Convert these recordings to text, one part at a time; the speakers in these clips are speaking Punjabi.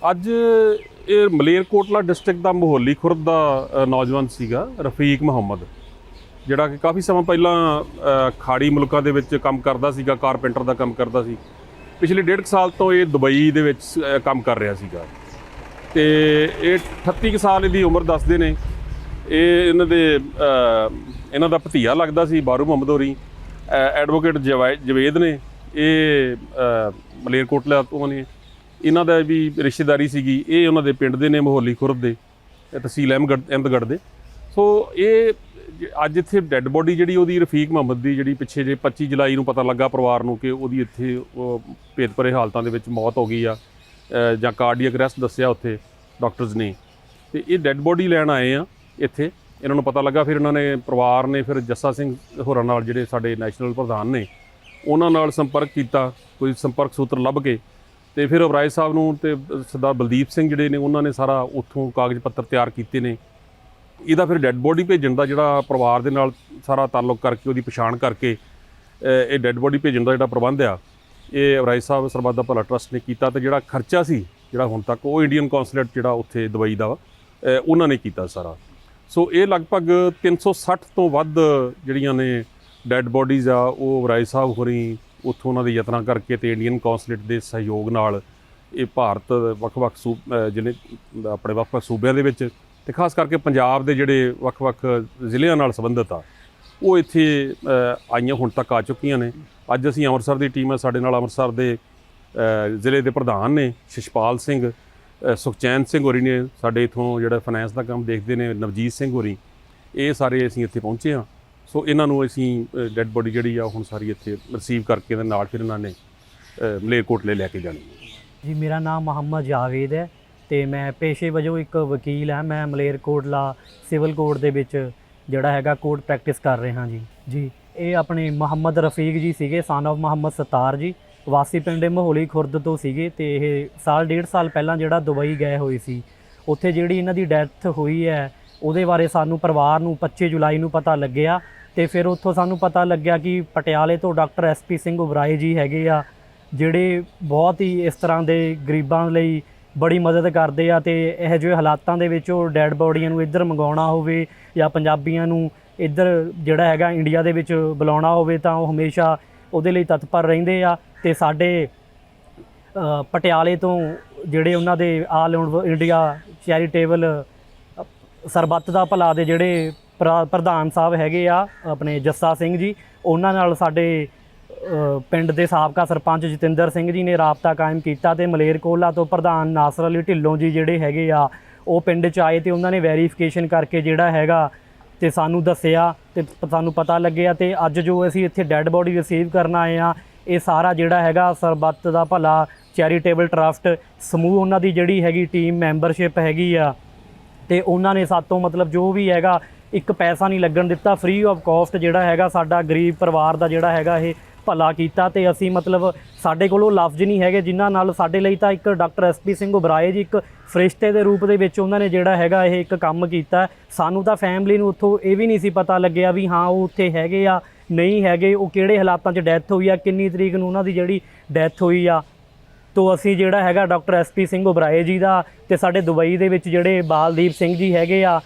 ਅੱਜ ਇਹ ਮਲੇਰਕੋਟਲਾ ਡਿਸਟ੍ਰਿਕਟ ਦਾ ਮੋਹਲੀ ਖੁਰਦ ਦਾ ਨੌਜਵਾਨ ਸੀਗਾ, ਰਫੀਕ ਮੁਹੰਮਦ, ਜਿਹੜਾ ਕਿ ਕਾਫੀ ਸਮਾਂ ਪਹਿਲਾਂ ਖਾੜੀ ਮੁਲਕਾਂ ਦੇ ਵਿੱਚ ਕੰਮ ਕਰਦਾ ਸੀਗਾ, ਕਾਰਪੈਂਟਰ ਦਾ ਕੰਮ ਕਰਦਾ ਸੀ। ਪਿਛਲੇ ਡੇਢ ਕੁ ਸਾਲ ਤੋਂ ਇਹ ਦੁਬਈ ਦੇ ਵਿੱਚ ਕੰਮ ਕਰ ਰਿਹਾ ਸੀਗਾ। ਤੇ ਇਹ 38 ਕੁ ਸਾਲ ਇਹਦੀ ਉਮਰ ਦੱਸਦੇ ਨੇ। ਇਹ ਇਹਨਾਂ ਦੇ ਇਹਨਾਂ ਦਾ ਭਤੀਆ ਲੱਗਦਾ ਸੀ, ਬਾਰੂ ਮੁਹੰਮਦ ਹੋਰੀ। ਐਡਵੋਕੇਟ ਜਵੇਦ ਨੇ। ਇਹ ਮਲੇਰਕੋਟਲਾ ਤੋਂ ਨੇ। ਇਹਨਾਂ ਦਾ ਵੀ ਰਿਸ਼ਤੇਦਾਰੀ ਸੀਗੀ, ਇਹ ਉਹਨਾਂ ਦੇ ਪਿੰਡ ਦੇ ਨੇ, ਮੋਹਲੀ ਖੁਰਦ ਦੇ ਤਹਿਸੀਲ ਅਹਿਮਗੜ੍ਹ, ਅਹਿਮਦਗੜ੍ਹ ਦੇ। ਸੋ ਇਹ ਜ- ਅੱਜ ਇੱਥੇ ਡੈੱਡ ਬੋਡੀ ਜਿਹੜੀ ਉਹਦੀ ਰਫੀਕ ਮੁਹੰਮਦ ਦੀ ਜਿਹੜੀ ਪਿੱਛੇ ਜੇ 25 ਜੁਲਾਈ ਨੂੰ ਪਤਾ ਲੱਗਾ ਪਰਿਵਾਰ ਨੂੰ ਕਿ ਉਹਦੀ ਇੱਥੇ ਭੇਦਭਰੇ ਹਾਲਤਾਂ ਦੇ ਵਿੱਚ ਮੌਤ ਹੋ ਗਈ ਆ ਜਾਂ ਕਾਰਡੀਅਕ ਅਰੈਸਟ ਦੱਸਿਆ ਉੱਥੇ ਡਾਕਟਰਸ ਨੇ। ਤੇ ਇਹ ਡੈੱਡ ਬੋਡੀ ਲੈਣ ਆਏ ਆ ਇੱਥੇ। ਇਹਨਾਂ ਨੂੰ ਪਤਾ ਲੱਗਾ, ਫਿਰ ਇਹਨਾਂ ਨੇ ਪਰਿਵਾਰ ਨੇ ਫਿਰ ਜੱਸਾ ਸਿੰਘ ਹੋਰਾਂ ਨਾਲ ਜਿਹੜੇ ਸਾਡੇ ਨੈਸ਼ਨਲ ਪ੍ਰਧਾਨ ਨੇ, ਉਹਨਾਂ ਨਾਲ ਸੰਪਰਕ ਕੀਤਾ, ਕੋਈ ਸੰਪਰਕ ਸੂਤਰ ਲੱਭ ਕੇ ਤੇ ਫਿਰ ਅਬਰਾਏ ਸਾਹਿਬ ਨੂੰ ਤੇ ਸਰਦਾਰ ਬਲਦੀਪ ਸਿੰਘ ਜਿਹੜੇ ਨੇ, ਉਹਨਾਂ ਨੇ ਸਾਰਾ ਉੱਥੋਂ ਕਾਗਜ਼ ਪੱਤਰ ਤਿਆਰ ਕੀਤੇ ਨੇ। ਇਹਦਾ ਫਿਰ ਡੈੱਡ ਬੋਡੀ ਭੇਜਣ ਦਾ ਜਿਹੜਾ ਪਰਿਵਾਰ ਦੇ ਨਾਲ ਸਾਰਾ ਤਾਲੁਕ ਕਰਕੇ ਉਹਦੀ ਪਛਾਣ ਕਰਕੇ ਇਹ ਡੈੱਡ ਬੋਡੀ ਭੇਜਣ ਦਾ ਜਿਹੜਾ ਪ੍ਰਬੰਧ ਆ, ਇਹ ਅਬਰਾਏ ਸਾਹਿਬ ਸਰਬੱਤ ਦਾ ਭਲਾ ਟਰਸਟ ਨੇ ਕੀਤਾ ਤੇ ਜਿਹੜਾ ਖਰਚਾ ਸੀ, ਜਿਹੜਾ ਹੁਣ ਤੱਕ ਉਹ ਇੰਡੀਅਨ ਕੌਂਸੂਲੇਟ ਜਿਹੜਾ ਉੱਥੇ ਦੁਬਈ ਦਾ ਵਾ ਉਹਨਾਂ ਨੇ ਕੀਤਾ ਸਾਰਾ। ਸੋ ਇਹ ਲਗਭਗ 360 ਤੋਂ ਵੱਧ ਜਿਹੜੀਆਂ ਨੇ ਡੈੱਡ ਬੋਡੀਜ਼ ਆ, ਉਹ ਅਬਰਾਏ ਸਾਹਿਬ ਹੋਰੀ ਉੱਥੋਂ ਉਹਨਾਂ ਦੇ ਯਤਨਾਂ ਕਰਕੇ ਤੇ ਇੰਡੀਅਨ ਕੌਂਸੂਲੇਟ ਦੇ ਸਹਿਯੋਗ ਨਾਲ ਇਹ ਭਾਰਤ ਵੱਖ-ਵੱਖ ਸੂ ਅ, ਆਪਣੇ ਵੱਖ-ਵੱਖ ਸੂਬਿਆਂ ਦੇ ਵਿੱਚ ਤੇ ਖਾਸ ਕਰਕੇ ਪੰਜਾਬ ਦੇ ਜਿਹੜੇ ਵੱਖ-ਵੱਖ ਜ਼ਿਲ੍ਹਿਆਂ ਨਾਲ ਸੰਬੰਧਿਤ ਆ ਉਹ ਇੱਥੇ ਆਈਆਂ ਹੁਣ ਤੱਕ ਆ ਚੁੱਕੀਆਂ ਨੇ। ਅੱਜ ਅਸੀਂ ਅੰਮ੍ਰਿਤਸਰ ਦੀ ਟੀਮ ਹੈ ਸਾਡੇ ਨਾਲ ਅੰਮ੍ਰਿਤਸਰ ਦੇ ਜ਼ਿਲ੍ਹੇ ਦੇ ਪ੍ਰਧਾਨ ਨੇ ਸ਼ਿਸ਼ਪਾਲ ਸਿੰਘ ਸੁਖਚੈਨ ਸਿੰਘ ਹੋਰੀ ਨੇ ਸਾਡੇ ਇਥੋਂ ਜਿਹੜਾ ਫਾਈਨੈਂਸ ਦਾ ਕੰਮ ਦੇਖਦੇ ਨੇ ਨਵਜੀਤ ਸਿੰਘ ਹੋਰੀ। ਇਹ ਸਾਰੇ ਅਸੀਂ ਇੱਥੇ ਪਹੁੰਚੇ ਹਾਂ। ਸੋ ਇਹਨਾਂ ਨੂੰ ਅਸੀਂ ਡੈੱਡ ਬੋਡੀ ਜਿਹੜੀ ਆ, ਹੁਣ ਸਾਰੀ ਇੱਥੇ ਰਿਸੀਵ ਕਰਕੇ ਦੇ ਨਾਲ ਫਿਰ ਇਹਨਾਂ ਨੇ ਮਲੇਰਕੋਟਲੇ ਲੈ ਕੇ ਜਾਣੀ ਹੈ। ਜੀ, ਮੇਰਾ ਨਾਮ ਮੁਹੰਮਦ ਜਾਵੇਦ ਹੈ ਤੇ ਮੈਂ ਪੇਸ਼ੇ ਵਜੋਂ ਇੱਕ ਵਕੀਲ ਹਾਂ। ਮੈਂ ਮਲੇਰਕੋਟਲਾ ਸਿਵਲ ਕੋਰਟ ਦੇ ਵਿੱਚ ਜਿਹੜਾ ਹੈਗਾ ਕੋਰਟ ਪ੍ਰੈਕਟਿਸ ਕਰ ਰਿਹਾ ਜੀ। ਜੀ, ਇਹ ਆਪਣੇ ਮੁਹੰਮਦ ਰਫੀਕ ਜੀ ਸੀਗੇ ਸਨ of ਮੁਹੰਮਦ ਸਤਾਰ ਜੀ। ਵਾਸੀ ਪਿੰਡ ਮਹੋਲੀ ਖੁਰਦ ਤੋਂ ਸੀਗੇ ਤੇ ਇਹ ਸਾਲ, ਡੇਢ ਸਾਲ ਪਹਿਲਾਂ ਜਿਹੜਾ ਦੁਬਈ ਗਏ ਹੋਏ ਸੀ। ਉੱਥੇ ਜਿਹੜੀ ਇਹਨਾਂ ਦੀ ਡੈਥ ਹੋਈ ਹੈ, ਉਹਦੇ ਬਾਰੇ ਸਾਨੂੰ ਪਰਿਵਾਰ ਨੂੰ 25 ਜੁਲਾਈ ਨੂੰ ਪਤਾ ਲੱਗਿਆ। ਤੇ ਫਿਰ ਉੱਥੋਂ ਸਾਨੂੰ ਪਤਾ ਲੱਗਿਆ ਕਿ ਪਟਿਆਲੇ ਤੋਂ ਡਾਕਟਰ ਐਸਪੀ ਸਿੰਘ ਉਬਰਾਏ ਜੀ ਹੈਗੇ ਆ, ਜਿਹੜੇ ਬਹੁਤ ਹੀ ਇਸ ਤਰ੍ਹਾਂ ਦੇ ਗਰੀਬਾਂ ਲਈ ਬੜੀ ਮਦਦ ਕਰਦੇ ਆ ਤੇ ਇਹੋ ਜਿਹੇ ਹਾਲਾਤਾਂ ਦੇ ਵਿੱਚ ਉਹ ਡੈੱਡ ਬੋਡੀਆਂ ਨੂੰ ਇੱਧਰ ਮੰਗਾਉਣਾ ਹੋਵੇ ਜਾਂ ਪੰਜਾਬੀਆਂ ਨੂੰ ਇੱਧਰ ਜਿਹੜਾ ਹੈਗਾ ਇੰਡੀਆ ਦੇ ਵਿੱਚ ਬੁਲਾਉਣਾ ਹੋਵੇ ਤਾਂ ਉਹ ਹਮੇਸ਼ਾ ਉਹਦੇ ਲਈ ਤਤਪਰ ਰਹਿੰਦੇ ਆ ਤੇ ਸਾਡੇ ਪਟਿਆਲੇ ਤੋਂ ਜਿਹੜੇ ਉਹਨਾਂ ਦੇ ਆਲ ਇੰਡੀਆ ਚੈਰੀਟੇਬਲ ਸਰਬੱਤ ਦਾ ਭਲਾ ਦੇ ਜਿਹੜੇ ਪ੍ਰਧਾਨ ਸਾਹਿਬ ਹੈਗੇ ਆ, ਆਪਣੇ ਜੱਸਾ ਸਿੰਘ ਜੀ। ਉਹਨਾਂ ਨਾਲ ਸਾਡੇ ਪਿੰਡ ਦੇ ਸਾਬਕਾ ਸਰਪੰਚ ਜਤਿੰਦਰ ਸਿੰਘ ਜੀ ਨੇ ਰਾਬਤਾ ਕਾਇਮ ਕੀਤਾ ਤੇ ਮਲੇਰਕੋਲਾ ਤੋਂ ਪ੍ਰਧਾਨ ਨਾਸਰ ਅਲੀ ਢਿੱਲੋਂ ਜੀ ਜਿਹੜੇ ਹੈਗੇ ਆ, ਉਹ ਪਿੰਡ 'ਚ ਆਏ ਤੇ ਉਹਨਾਂ ਨੇ ਵੈਰੀਫਿਕੇਸ਼ਨ ਕਰਕੇ ਜਿਹੜਾ ਹੈਗਾ ਤੇ ਸਾਨੂੰ ਦੱਸਿਆ ਤੇ ਸਾਨੂੰ ਪਤਾ ਲੱਗਿਆ ਤੇ ਅੱਜ ਜੋ ਅਸੀਂ ਇੱਥੇ ਡੈੱਡ ਬੋਡੀ ਰਿਸੀਵ ਕਰਨ ਆਏ ਆ, ਇਹ ਸਾਰਾ ਜਿਹੜਾ ਹੈਗਾ ਸਰਬੱਤ ਦਾ ਭਲਾ ਚੈਰੀਟੇਬਲ ਟਰਸਟ ਸਮੂਹ ਉਹਨਾਂ ਦੀ ਜਿਹੜੀ ਹੈਗੀ ਟੀਮ ਮੈਂਬਰਸ਼ਿਪ ਹੈਗੀ ਆ, ਤੇ ਉਹਨਾਂ ਨੇ ਸਾਤੋਂ ਮਤਲਬ ਜੋ ਵੀ ਹੈਗਾ ਇੱਕ ਪੈਸਾ ਨਹੀਂ ਲੱਗਣ ਦਿੱਤਾ ਫ੍ਰੀ ਆਫ ਕਾਸਟ ਜਿਹੜਾ ਹੈਗਾ ਸਾਡਾ ਗਰੀਬ ਪਰਿਵਾਰ ਦਾ ਜਿਹੜਾ ਹੈਗਾ ਇਹ ਭਲਾ ਕੀਤਾ ਤੇ ਅਸੀਂ ਮਤਲਬ ਸਾਡੇ ਕੋਲ ਉਹ ਲਫ਼ਜ਼ ਨਹੀਂ ਹੈਗੇ, ਜਿਨ੍ਹਾਂ ਨਾਲ ਸਾਡੇ ਲਈ ਤਾਂ ਇੱਕ ਡਾਕਟਰ ਐਸਪੀ ਸਿੰਘ ਉਬਰਾਏ ਜੀ ਇੱਕ ਫਰਿਸ਼ਤੇ ਦੇ ਰੂਪ ਦੇ ਵਿੱਚ ਉਹਨਾਂ ਨੇ ਜਿਹੜਾ ਹੈਗਾ ਇਹ ਇੱਕ ਕੰਮ ਕੀਤਾ। ਸਾਨੂੰ ਤਾਂ ਫੈਮਿਲੀ ਨੂੰ ਉੱਥੋਂ ਇਹ ਵੀ ਨਹੀਂ ਸੀ ਪਤਾ ਲੱਗਿਆ ਵੀ ਹਾਂ, ਉਹ ਉੱਥੇ ਹੈਗੇ ਆ, ਨਹੀਂ ਹੈਗੇ, ਉਹ ਕਿਹੜੇ ਹਾਲਾਤਾਂ 'ਚ ਡੈਥ ਹੋਈ ਆ, ਕਿੰਨੀ ਤਰੀਕ ਨੂੰ ਉਹਨਾਂ ਦੀ ਜਿਹੜੀ ਡੈਥ ਹੋਈ ਆ। ਤੋਂ ਅਸੀਂ ਜਿਹੜਾ ਹੈਗਾ ਡਾਕਟਰ ਐਸਪੀ ਸਿੰਘ ਉਬਰਾਏ ਜੀ ਦਾ ਤੇ ਸਾਡੇ ਦੁਬਈ ਦੇ ਵਿੱਚ ਜਿਹੜੇ ਬਾਲਦੀਪ ਸਿੰਘ ਜੀ ਹੈਗੇ ਆ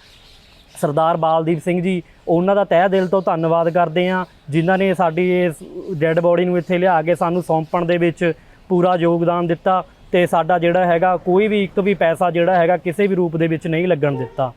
ਸਰਦਾਰ ਬਾਲਦੀਪ ਸਿੰਘ ਜੀ, ਉਹਨਾਂ ਦਾ ਤਹਿ ਦਿਲ ਤੋਂ ਧੰਨਵਾਦ ਕਰਦੇ ਆ ਜਿਨ੍ਹਾਂ ਨੇ ਸਾਡੀ ਇਸ ਡੈੱਡ ਬੋਡੀ ਨੂੰ ਇੱਥੇ ਲਿਆ ਕੇ ਸਾਨੂੰ ਸੌਂਪਣ ਦੇ ਵਿੱਚ ਪੂਰਾ ਯੋਗਦਾਨ ਦਿੱਤਾ ਤੇ ਸਾਡਾ ਜਿਹੜਾ ਹੈਗਾ, ਕੋਈ ਵੀ ਇੱਕ ਵੀ ਪੈਸਾ ਜਿਹੜਾ ਹੈਗਾ, ਕਿਸੇ ਵੀ ਰੂਪ ਦੇ ਵਿੱਚ ਨਹੀਂ ਲੱਗਣ ਦਿੱਤਾ।